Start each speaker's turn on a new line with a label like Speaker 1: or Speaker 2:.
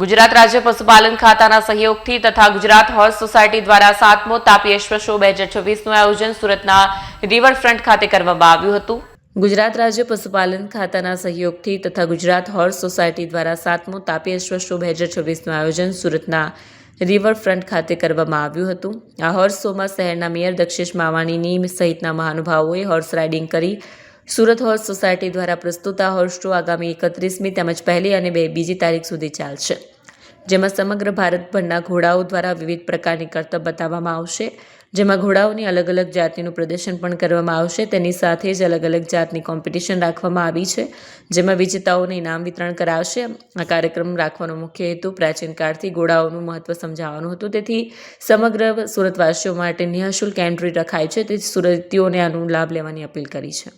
Speaker 1: ગુજરાત રાજ્ય પશુપાલન ખાતાના સહયોગથી તથા ગુજરાત હોર્સ સોસાયટી દ્વારા સાતમો તાપી અશ્વ શો બે હજાર છવ્વીસનું આયોજન સુરતના રિવરફ્રન્ટ ખાતે કરવામાં આવ્યું હતું. ગુજરાત રાજ્ય પશુપાલન ખાતાના સહયોગથી તથા ગુજરાત હોર્સ સોસાયટી દ્વારા સાતમો તાપી અશ્વ શો બે હજાર છવ્વીસનું આયોજન સુરતના રિવરફ્રન્ટ ખાતે કરવામાં આવ્યું હતું. આ હોર્સ શોમાં શહેરના મેયર દક્ષેશ માવાણીની સહિતના મહાનુભાવોએ હોર્સ રાઇડિંગ કરી સુરત હોર્સ સોસાયટી દ્વારા પ્રસ્તુત આ હોર્સ શો આગામી એકત્રીસમી તેમજ પહેલી અને બે બીજી તારીખ સુધી ચાલશે, જેમાં સમગ્ર ભારતભરના ઘોડાઓ દ્વારા વિવિધ પ્રકારની કરતબ બતાવવામાં આવશે, જેમાં ઘોડાઓની અલગ અલગ જાતિનું પ્રદર્શન પણ કરવામાં આવશે. તેની સાથે જ અલગ અલગ જાતની કોમ્પિટિશન રાખવામાં આવી છે, જેમાં વિજેતાઓને ઇનામ વિતરણ કરાવશે આ કાર્યક્રમ રાખવાનો મુખ્ય હેતુ પ્રાચીન કાળથી ઘોડાઓનું મહત્વ સમજાવવાનું હતું. તેથી સમગ્ર સુરતવાસીઓ માટે નિઃશુલ્ક એન્ટ્રી રખાય છે. તેથી સુરતીઓને આનો લાભ લેવાની અપીલ કરી છે.